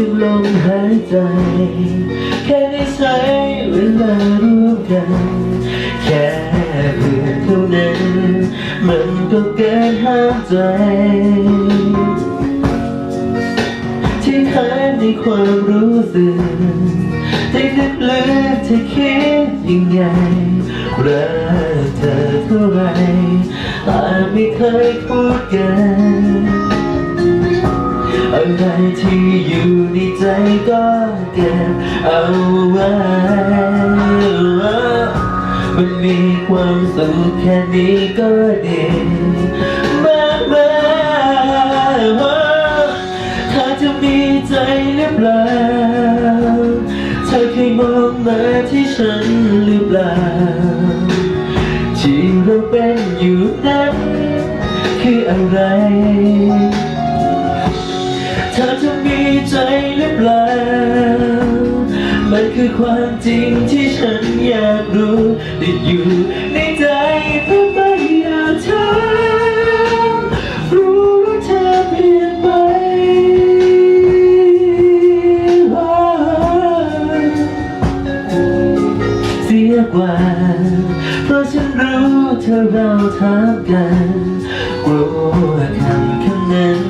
พียงลมหายใจ แค่ได้ใช้เวลาร่วมกัน แค่เพื่อนเท่านั้น มันก็เกินห้ามใจ ที่ค้างในความรู้สึกที่ลึกลึกๆที่คิดยังไงรักเธอเท่าไรแต่ไม่เคยพูดกัน อะไรที่ ก็เก็บเอาไว้มันมีความสุขแค่นี้ก็ดีมากมายถ้าจะมีใจหรือเปล่าเธอเคยมองมาที่ฉันหรือเปล่าที่เราเป็นอยู่นั้นคืออะไร คือความจริงที่ฉันอยากรู้ติดอยู่ในใจเพื่อไม่อยากถามรู้ว่าเธอเปลี่ยนไปเสียกว่า เพราะฉันรู้เธอเราถามกันกลัวคำคำนั้น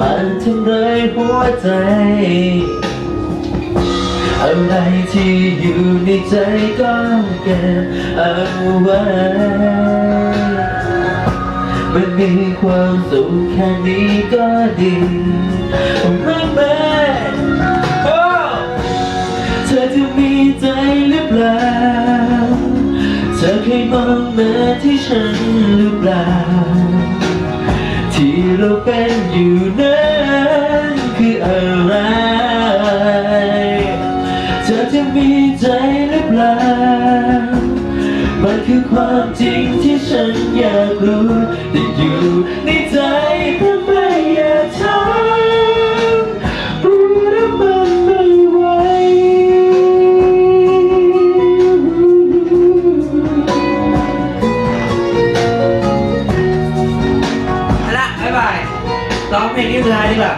มันทำร้ายหัวใจ อะไรที่อยู่ในใจก็เก็บเอาไว้มันมีความสุขแค่นี้ก็ดีมากมายโอ้เธอจะมีใจหรือเปล่า เธอเคยมองมาที่ฉันหรือเปล่า ที่เราเป็นอยู่นั้นคืออะไร จะมีใจหรือเปล่า มันคือความจริงที่ฉันอยากรู้แต่อยู่ในใจเพื่ไม่อยากถามรู้แล้มันไม่ไหวละบ๊ายบายร้องเพลงนี้สุดท้ายดีกว่า